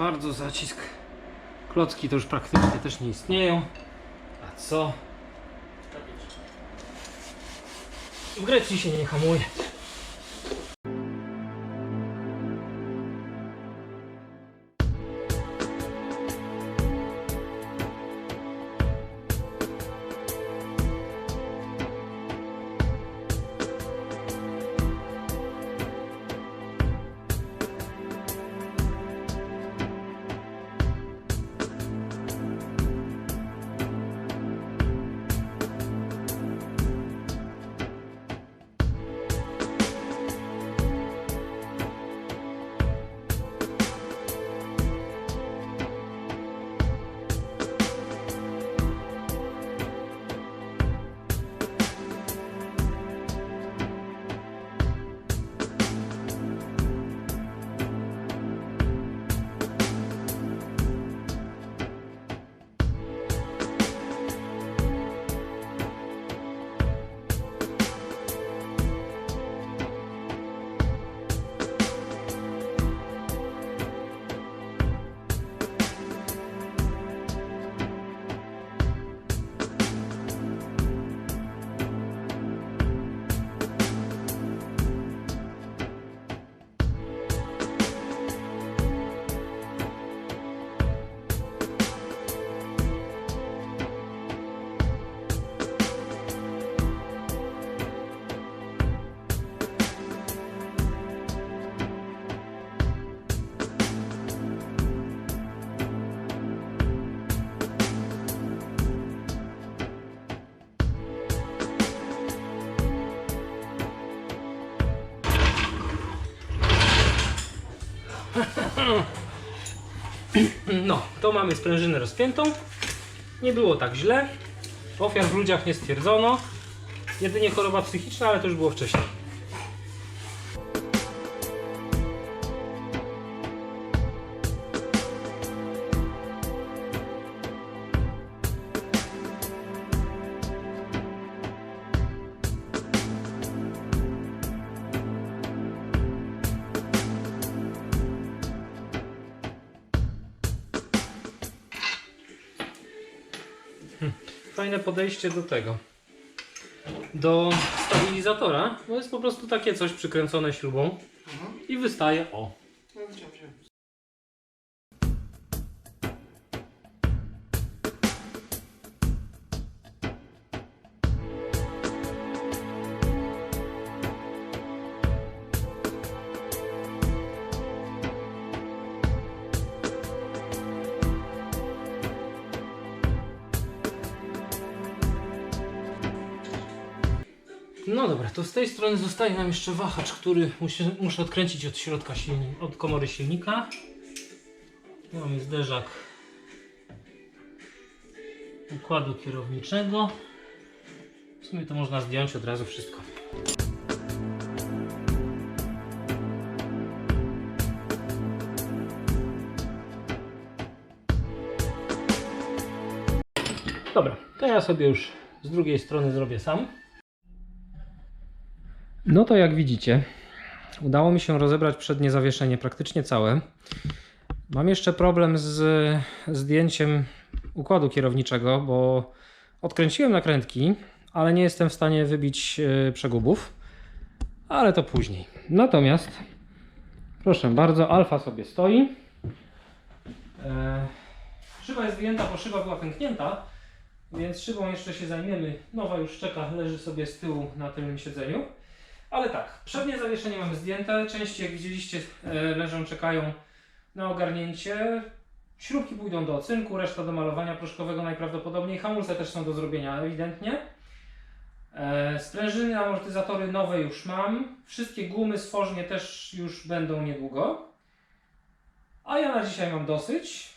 Bardzo, zacisk. Klocki to już praktycznie też nie istnieją. A co? W Grecji się nie hamuje. No, to mamy sprężynę rozpiętą. Nie było tak źle. Ofiar w ludziach nie stwierdzono. Jedynie choroba psychiczna, ale to już było wcześniej. Fajne podejście do tego. Do stabilizatora, bo jest po prostu takie coś przykręcone śrubą i wystaje o. No, wziąłem. No dobra, to z tej strony zostaje nam jeszcze wahacz, który muszę, muszę odkręcić od środka silni, od komory silnika. Tu Mamy zderzak układu kierowniczego. W sumie to można zdjąć od razu wszystko. Dobra, to ja sobie już z drugiej strony zrobię sam. No to jak widzicie, udało mi się rozebrać przednie zawieszenie praktycznie całe. Mam jeszcze problem z zdjęciem układu kierowniczego, bo odkręciłem nakrętki, ale nie jestem w stanie wybić e, przegubów, ale to później. Natomiast, proszę bardzo, alfa sobie stoi. E, Szyba jest wyjęta, bo szyba była pęknięta, więc szybą jeszcze się zajmiemy. Nowa już czeka, leży sobie z tyłu na tylnym siedzeniu. Ale tak, przednie zawieszenie mamy zdjęte. Części, jak widzieliście, e, leżą, czekają na ogarnięcie. Śrubki pójdą do ocynku, reszta do malowania proszkowego najprawdopodobniej. Hamulce też są do zrobienia ewidentnie. E, Sprężyny, amortyzatory nowe już mam. Wszystkie gumy stworznie też już będą niedługo. A ja na dzisiaj mam dosyć.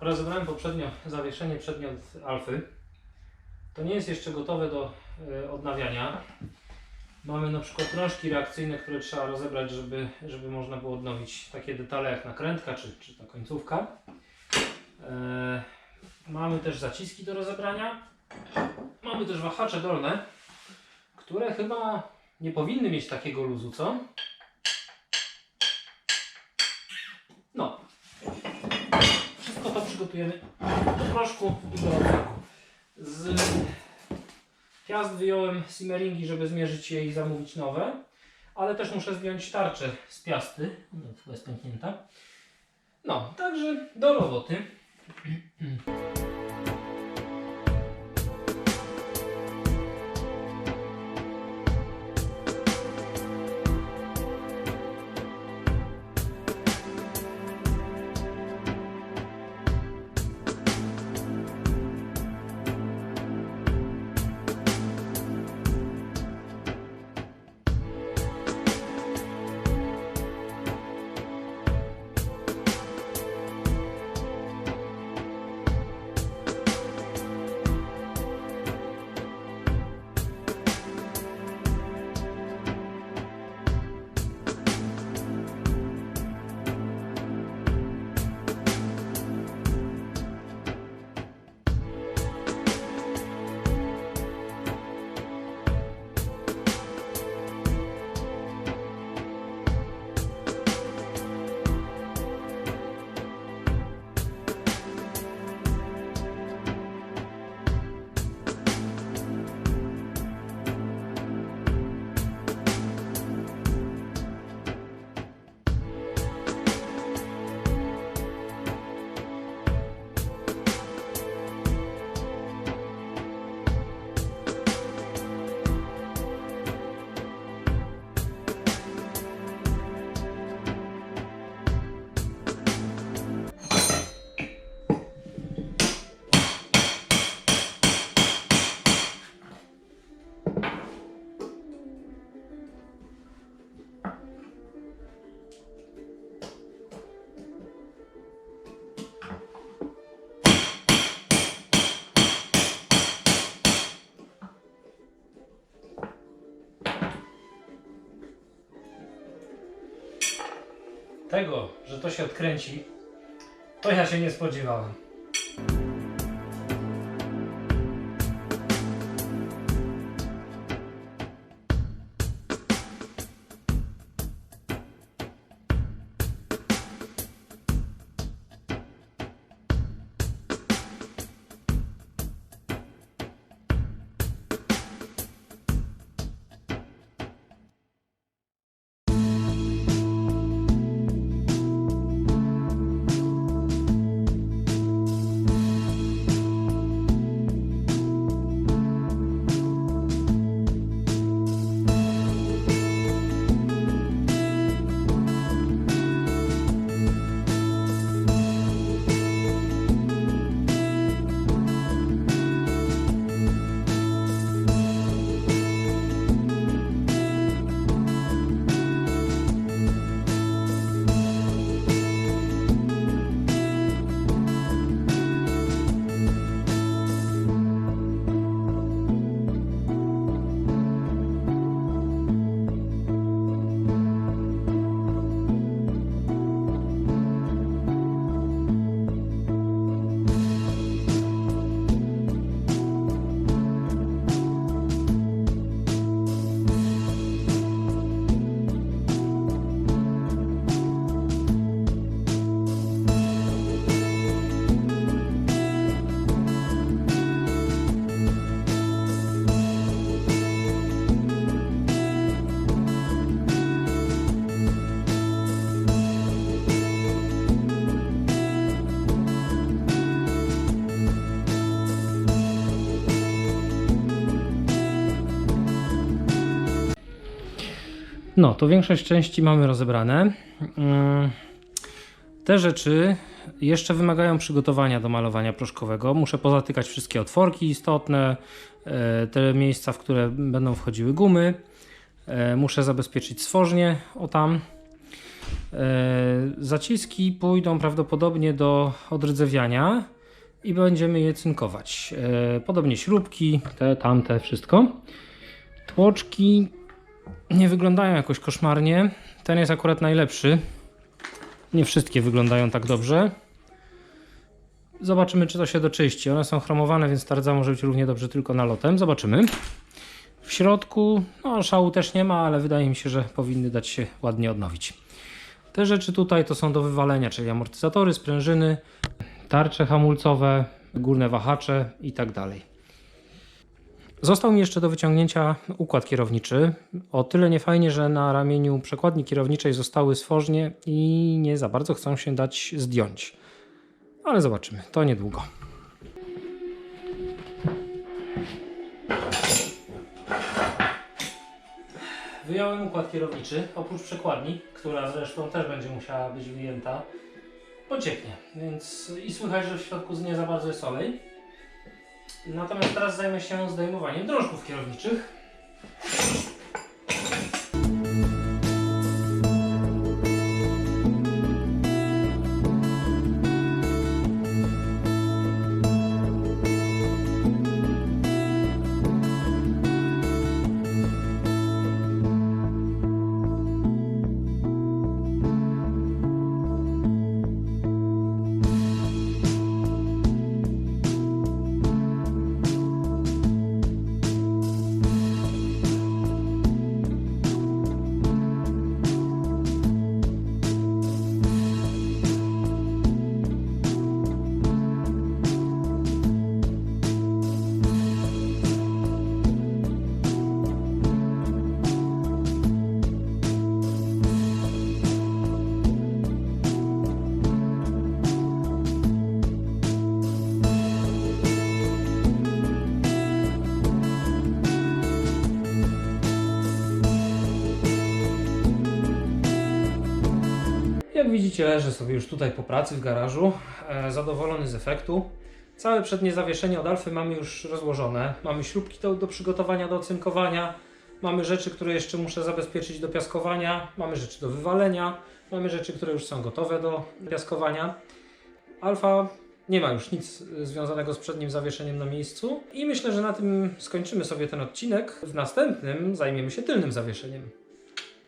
Rozebrałem poprzednio zawieszenie przednie od Alfy. To nie jest jeszcze gotowe do e, odnawiania. Mamy na przykład rączki reakcyjne, które trzeba rozebrać, żeby, żeby można było odnowić takie detale jak nakrętka czy, czy ta końcówka. E, mamy też zaciski do rozebrania. Mamy też wahacze dolne, które chyba nie powinny mieć takiego luzu, co? No. Wszystko to przygotujemy do proszku i do odwyku. Piast wyjąłem simmeringi, żeby zmierzyć je i zamówić nowe, ale też muszę zdjąć tarczę z piasty. No, chyba jest pęknięta. No, także do roboty. Tego, że to się odkręci, to ja się nie spodziewałem. No, to większość części mamy rozebrane. Mm, Te rzeczy jeszcze wymagają przygotowania do malowania proszkowego. Muszę pozatykać wszystkie otworki istotne, e, te miejsca, w które będą wchodziły gumy. E, Muszę zabezpieczyć stworznie o tam. E, Zaciski pójdą prawdopodobnie do odrdzewiania i będziemy je cynkować. Podobnie śrubki, te, tamte, wszystko. Tłoczki nie wyglądają jakoś koszmarnie. Ten jest akurat najlepszy. Nie wszystkie wyglądają tak dobrze. Zobaczymy, czy to się doczyści. One są chromowane, więc ta rdza może być równie dobrze tylko nalotem. Zobaczymy. W środku, no szału też nie ma, ale wydaje mi się, że powinny dać się ładnie odnowić. Te rzeczy tutaj to są do wywalenia, czyli amortyzatory, sprężyny, tarcze hamulcowe, górne wahacze i tak dalej. Został mi jeszcze do wyciągnięcia układ kierowniczy. O tyle niefajnie, że na ramieniu przekładni kierowniczej zostały sfożnie i nie za bardzo chcą się dać zdjąć. Ale zobaczymy, to niedługo. Wyjąłem układ kierowniczy, oprócz przekładni, która zresztą też będzie musiała być wyjęta, bo cieknie, więc i słychać, że w środku nie za bardzo jest olej. Natomiast teraz zajmę się zdejmowaniem drążków kierowniczych. Widzicie, leżę sobie już tutaj po pracy w garażu, e, zadowolony z efektu. Całe przednie zawieszenie od Alfy mamy już rozłożone. Mamy śrubki do, do przygotowania do ocynkowania. Mamy rzeczy, które jeszcze muszę zabezpieczyć do piaskowania. Mamy rzeczy do wywalenia. Mamy rzeczy, które już są gotowe do piaskowania. Alfa nie ma już nic związanego z przednim zawieszeniem na miejscu. I myślę, że na tym skończymy sobie ten odcinek. W następnym zajmiemy się tylnym zawieszeniem.